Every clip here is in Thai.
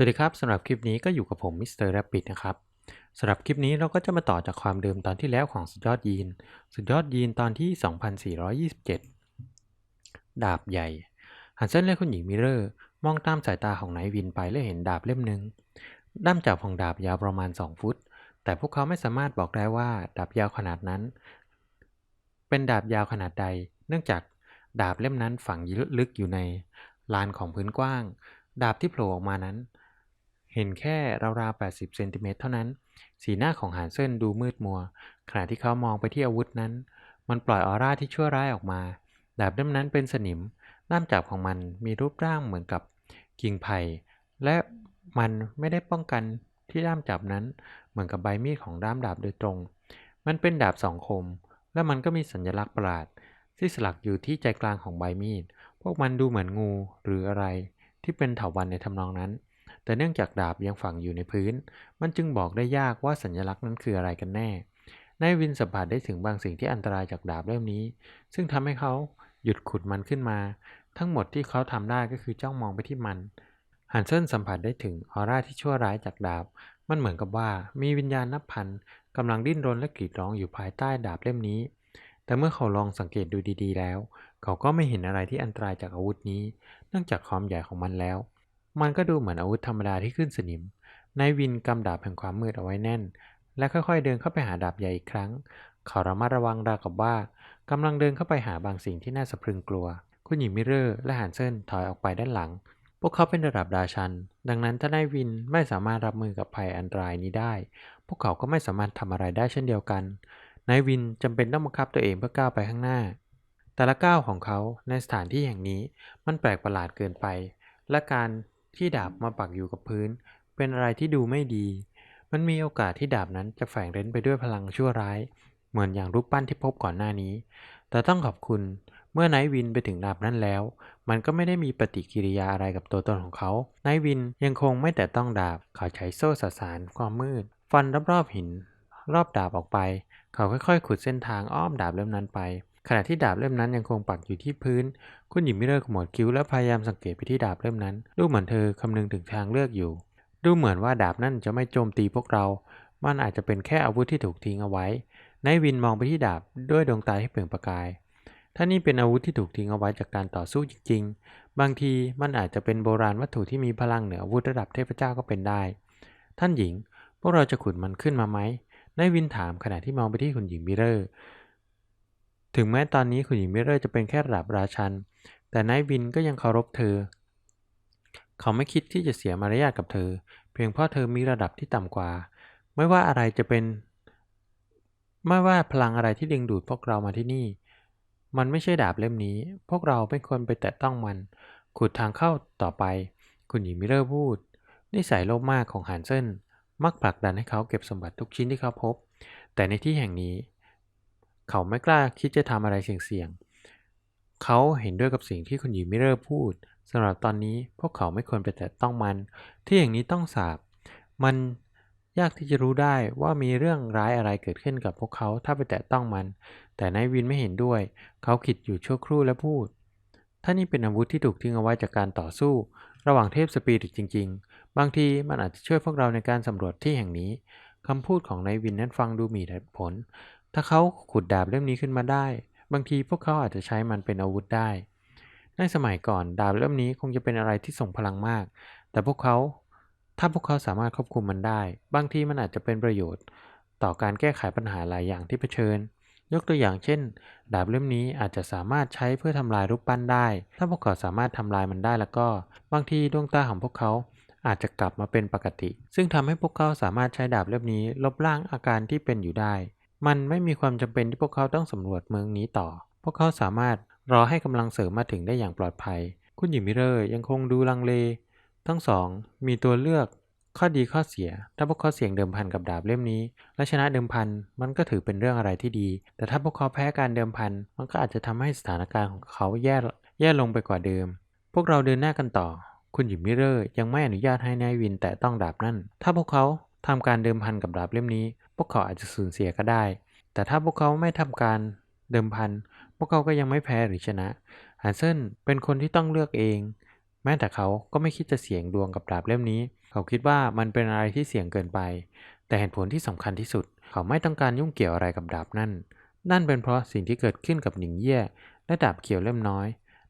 สวัสดีครับสำหรับคลิปนี้ก็อยู่กับผมมิสเตอร์แรปปิดนะครับสำหรับคลิปนี้เราก็จะมาต่อจากความเดิมตอนที่แล้วของสุดยอดยีน สุดยอดยีนตอนที่ 2427 ดาบใหญ่ฮันเซนและคุณหญิงมิเลอร์ มองตามสายตาของนายวินไปและเห็นดาบเล่มหนึ่งด้ามจับของดาบยาวประมาณ 2 ฟุต แต่พวกเขาไม่สามารถบอกได้ว่าดาบยาวขนาดนั้น เป็นดาบยาวขนาดใด เนื่องจากดาบเล่มนั้นฝังลึกอยู่ในลานของพื้นกว้าง ดาบที่โผล่ออกมานั้น เห็นแค่ราวๆ 80 เซนติเมตรเท่านั้น สีหน้าของหานเซินดูมืดมัว ขณะที่เขามองไปที่อาวุธนั้น มันปล่อยออร่าที่ชั่วร้ายออกมา ดาบเล่มนั้นเป็นสนิม ด้ามจับของมันมีรูปร่างเหมือนกับกิ่งไผ่ และมันไม่ได้ป้องกันที่ด้ามจับนั้น เหมือนกับใบมีดของด้ามดาบโดยตรง มันเป็นดาบสองคม และมันก็มีสัญลักษณ์ประหลาด ที่สลักอยู่ที่ใจกลางของใบมีด พวกมันดูเหมือนงูหรืออะไรที่เป็นเถาวัลย์ในทำนองนั้น แต่เนื่องจากดาบยังฝังอยู่ในพื้น มันจึงบอกได้ยากว่าสัญลักษณ์นั้นคืออะไรกันแน่ นายวินสัมผัสได้ถึงบางสิ่งที่อันตรายจากดาบเล่มนี้ ซึ่งทำให้เขาหยุดขุดมันขึ้นมา ทั้งหมดที่เขาทำได้ก็คือจ้องมองไปที่มัน ฮันเซนสัมผัสได้ถึงออร่าที่ชั่วร้ายจากดาบ มันเหมือนกับว่ามีวิญญาณนับพันกำลังดิ้นรนและกรีดร้องอยู่ภายใต้ดาบเล่มนี้ แต่เมื่อเขาลองสังเกตดูดีๆ แล้ว เขาก็ไม่เห็นอะไรที่อันตรายจากอาวุธนี้ เนื่องจากความใหญ่ของมันแล้ว มันก็ดูเหมือนอาวุธธรรมดาที่ขึ้นสนิม นายวินกำดาบแห่งความมืดเอาไว้แน่น และค่อยๆเดินเข้าไปหาดาบใหญ่อีกครั้ง เขาระมัดระวังราวกับว่ากำลังเดินเข้าไปหาบางสิ่งที่น่าสะพรึงกลัว คุณหญิงมิเรอร์และฮันเซินถอยออกไปด้านหลัง พวกเขาเป็นระดับราชัน ดังนั้นถ้านายวินไม่สามารถรับมือกับภัยอันตรายนี้ได้ พวกเขาก็ไม่สามารถทำอะไรได้เช่นเดียวกัน นายวินจำเป็นต้องบังคับตัวเองเพื่อก้าวไปข้างหน้า แต่ละก้าวของเขาในสถานที่แห่งนี้มันแปลกประหลาดเกินไป และการ ที่ดาบมาปักอยู่กับพื้น เป็นอะไรที่ดูไม่ดี มันมีโอกาสที่ดาบนั้นจะแฝงเร้นไปด้วยพลังชั่วร้าย เหมือนอย่างรูปปั้นที่พบก่อนหน้านี้ แต่ต้องขอบคุณเมื่อไนท์วินไปถึงดาบนั้นแล้ว มันก็ไม่ได้มีปฏิกิริยาอะไรกับตัวตนของเขาไนท์วินยังคงไม่แต่ต้องดาบเขาใช้โซ่สสารความมืด ฟันรอบๆหิน รอบดาบออกไป เขาค่อยๆ ขุดเส้นทางอ้อมดาบเล่มนั้นไป ขณะที่ดาบเล่มนั้นยังคงปักอยู่ที่พื้น คุณหญิงมิเลอร์ขมวดคิ้วและพยายามสังเกตไปที่ดาบเล่มนั้น ดูเหมือนเธอคำนึงถึงทางเลือกอยู่ ดูเหมือนว่าดาบนั่นจะไม่โจมตีพวกเรา มันอาจจะเป็นแค่อาวุธที่ถูกทิ้งเอาไว้นายวินมองไปที่ดาบด้วยดวงตาที่เปล่งประกาย ถ้านี่เป็นอาวุธที่ถูกทิ้งเอาไว้จากการต่อสู้จริง ๆ บางทีมันอาจจะเป็นโบราณวัตถุที่มีพลังเหนืออาวุธระดับเทพเจ้าก็เป็นได้ ท่านหญิง พวกเราจะขุดมันขึ้นมาไหมนายวินถามขณะที่มองไปที่คุณหญิงมิเลอร์ ถึงแม้ตอนนี้คุณหญิงมิเลอร์จะเป็นแค่ระดับราชัน แต่นายวินก็ยังเคารพเธอ เขาไม่คิดที่จะเสียมารยาทกับเธอ เพียงเพราะเธอมีระดับที่ต่ำกว่า ไม่ว่าอะไรจะเป็น ไม่ว่าพลังอะไรที่ดึงดูดพวกเรามาที่นี่ มันไม่ใช่ดาบเล่มนี้ พวกเราไม่ควรไปแตะต้องมัน ขุดทางเข้าต่อไป คุณหญิงมิเลอร์พูด นิสัยโลภมากของฮันเซนมักผลักดันให้เขาเก็บสมบัติทุกชิ้นที่เขาพบ แต่ในที่แห่งนี้ เขาไม่กล้าคิดจะทำอะไรเสี่ยงๆ เขาเห็นด้วยกับสิ่งที่คุณหญิงมิเลอร์พูดสำหรับตอนนี้พวกเขาไม่ควรไปแตะต้องมัน ที่อย่างนี้ต้องสาบ มันยากที่จะรู้ได้ว่ามีเรื่องร้ายอะไรเกิดขึ้นกับพวกเขาถ้าไปแตะต้องมัน แต่นายวินไม่เห็นด้วย เขาคิดอยู่ชั่วครู่และพูด ถ้านี่เป็นอาวุธที่ถูกทิ้งเอาไว้จากการต่อสู้ ระหว่างเทพสปิริตจริง ๆ บางทีมันอาจจะช่วยพวกเราในการสำรวจที่แห่งนี้คำพูดของนายวินนั้นฟังดูมีเหตุผล ถ้าเขาขุดดาบเล่มนี้ขึ้นมาได้ บางทีพวกเขาอาจจะใช้มันเป็นอาวุธได้ ในสมัยก่อนดาบเล่มนี้คงจะเป็นอะไรที่ทรงพลังมาก แต่พวกเขา ถ้าพวกเขาสามารถควบคุมมันได้ บางทีมันอาจจะเป็นประโยชน์ ต่อการแก้ไขปัญหาหลายอย่างที่เผชิญ ยกตัวอย่างเช่น ดาบเล่มนี้อาจจะสามารถใช้เพื่อทำลายรูปปั้นได้ ถ้าพวกเขาสามารถทำลายมันได้แล้วก็ บางทีดวงตาของพวกเขาอาจจะกลับมาเป็นปกติ ซึ่งทำให้พวกเขาสามารถใช้ดาบเล่มนี้ ลบล้างอาการที่เป็นอยู่ได้ มันไม่มีความจำเป็นที่พวกเขาต้องสำรวจเมืองนี้ต่อ พวกเขาสามารถรอให้กำลังเสริมมาถึงได้อย่างปลอดภัย คุณหญิงมิเรอร์ยังคงดูลังเล ทั้งสองมีตัวเลือกข้อดีข้อเสีย ถ้าพวกเขาเสี่ยงเดิมพันกับดาบเล่มนี้ และชนะเดิมพันมันก็ถือเป็นเรื่องอะไรที่ดี แต่ถ้าพวกเขาแพ้การเดิมพันมันก็อาจจะทำให้สถานการณ์ของเขาแย่แย่ลงไปกว่าเดิม พวกเราเดินหน้ากันต่อ คุณหญิงมิเรอร์ยังไม่อนุญาตให้นายวินแตะต้องดาบนั่น ถ้าพวกเขา ทำการเดิมพันกับดาบเล่มนี้ พวกเขาอาจจะสูญเสียก็ได้ แต่ถ้าพวกเขาไม่ทำการเดิมพัน พวกเขาก็ยังไม่แพ้หรือชนะฮันเซนเป็นคนที่ต้องเลือกเอง แม้แต่เขาก็ไม่คิดจะเสี่ยงดวงกับดาบเล่มนี้ เขาคิดว่ามันเป็นอะไรที่เสี่ยงเกินไป แต่เหตุผลที่สำคัญที่สุด เขาไม่ต้องการยุ่งเกี่ยวอะไรกับดาบนั่น นั่นเป็นเพราะสิ่งที่เกิดขึ้นกับหนิงเย่และดาบเขียวเล่มน้อย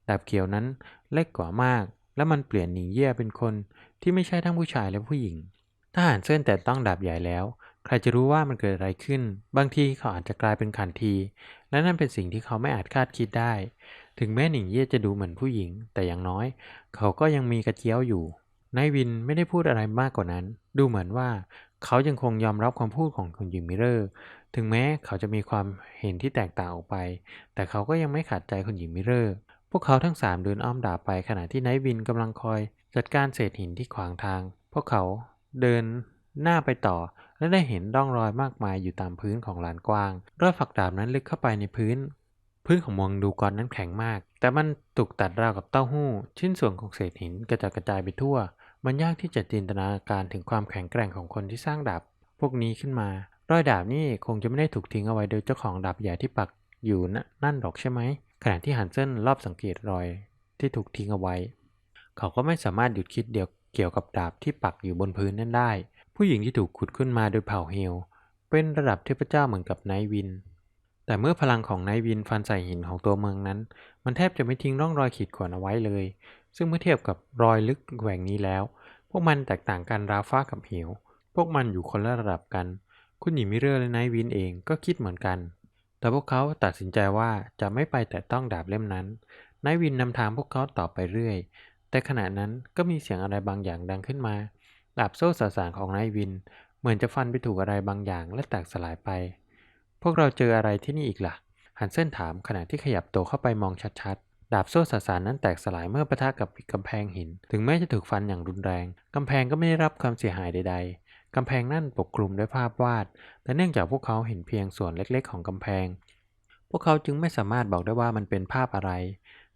ดาบเขียวนั้นเล็กกว่ามาก และมันเปลี่ยนหนิงเย่เป็นคนที่ไม่ใช่ทั้งผู้ชายและผู้หญิง ถ้าหานเซินแต่ต้องดาบใหญ่แล้ว ใครจะรู้ว่ามันเกิดอะไรขึ้น บางทีเขาอาจจะกลายเป็นขันที และนั่นเป็นสิ่งที่เขาไม่อาจคาดคิดได้ ถึงแม้หนิงเย่จะดูเหมือนผู้หญิง แต่อย่างน้อย เขาก็ยังมีกระเจียวอยู่นายวินไม่ได้พูดอะไรมากกว่านั้น ดูเหมือนว่าเขายังคงยอมรับความพูดของคุณหญิงมิเรอร์ ถึงแม้เขาจะมีความเห็นที่แตกต่างออกไป แต่เขาก็ยังไม่ขัดใจคุณหญิงมิเรอร์ พวกเขาทั้งสามเดินอ้อมดาบไปขณะที่นายวินกำลังคอย จัดการเศษหินที่ขวางทาง พวกเขา เดินหน้าไปต่อ และได้เห็นร่องรอยมากมายอยู่ตามพื้นของลานกว้างรอยฝักดาบนั้นลึกเข้าไปในพื้น พื้นของเมืองดูกอนนั้นแข็งมาก แต่มันถูกตัดราวกับเต้าหู้ ชิ้นส่วนของเศษหินกระจัดกระจายไปทั่ว มันยากที่จะจินตนาการถึงความแข็งแกร่งของคนที่สร้างดาบพวกนี้ขึ้นมารอยดาบนี่คงจะไม่ได้ถูกทิ้งเอาไว้โดยเจ้าของดาบใหญ่ที่ปักอยู่นนั่นหรอกใช่ไหมขณะที่ฮันเซนรอบสังเกตรอยที่ถูกทิ้งเอาไว้ เขาก็ไม่สามารถหยุดคิดเดียว เกี่ยวกับดาบที่ปักอยู่บนพื้นนั้นได้ ผู้หญิงที่ถูกขุดขึ้นมาโดยเผ่าเฮล เป็นระดับเทพเจ้าเหมือนกับไนวิน แต่เมื่อพลังของไนวินฟันใส่หินของตัวเมืองนั้น มันแทบจะไม่ทิ้งร่องรอยขีดข่วนเอาไว้เลย ซึ่งเมื่อเทียบกับรอยลึกแหว่งนี้แล้ว พวกมันแตกต่างกันราวฟ้ากับเหว พวกมันอยู่คนละระดับกัน คุณหญิงมิเรอร์และไนวินเองก็คิดเหมือนกัน แต่พวกเขาตัดสินใจว่าจะไม่ไปแตะต้องดาบเล่มนั้นไนวินนำทางพวกเขาต่อไปเรื่อย แต่ขณะนั้นก็มีเสียงอะไรบางอย่างดังขึ้นมาดาบโซ่สสารของนท์วิน เหมือนจะฟันไปถูกอะไรบางอย่างและแตกสลายไป พวกเราเจออะไรที่นี่อีกล่ะฮันเซนถามขณะที่ขยับตัวเข้าไปมองชัดๆ ดาบโซ่สสารนั้นแตกสลายเมื่อปะทะกับกำแพงหิน ถึงแม้จะถูกฟันอย่างรุนแรง กำแพงก็ไม่ได้รับความเสียหายใด ๆกำแพงนั่นปกคลุมด้วยภาพวาด แต่เนื่องจากพวกเขาเห็นเพียงส่วนเล็กๆ ของกำแพง พวกเขาจึงไม่สามารถบอกได้ว่ามันเป็นภาพอะไร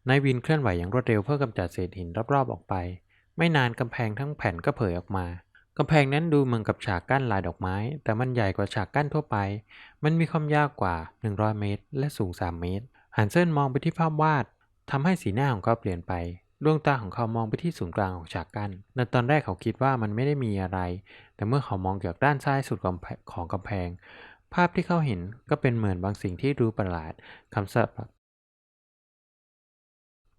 นายวินเคลื่อนไหวอย่างรวดเร็วเพื่อกำจัดเศษหินรอบๆออกไป ไม่นานกำแพงทั้งแผ่นก็เผยออกมากำแพงนั้นดูเหมือนกับฉากกั้นลายดอกไม้ แต่มันใหญ่กว่าฉากกั้นทั่วไป มันมีความยาวกว่า 100 เมตร และสูง 3 เมตรฮันเซินมองไปที่ภาพวาดทำให้สีหน้าของเขาเปลี่ยนไป ดวงตาของเขามองไปที่ศูนย์กลางของฉากกั้นในตอนแรกเขาคิดว่ามันไม่ได้มีอะไร แต่เมื่อเขามองจากด้านซ้ายสุดของของกำแพง ภาพที่เขาเห็นก็เป็นเหมือนบางสิ่งที่ดูประหลาดคำศั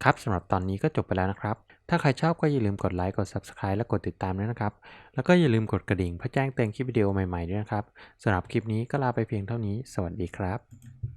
ครับสำหรับตอนนี้ก็จบไปแล้วนะครับ ถ้าใครชอบก็อย่าลืมกดไลค์ กด Subscribe และกดติดตามด้วยนะครับ แล้วก็อย่าลืมกดกระดิ่งเพื่อแจ้งเตือนคลิปวิดีโอใหม่ๆด้วยนะครับสำหรับคลิปนี้ก็ลาไปเพียงเท่านี้ สวัสดีครับ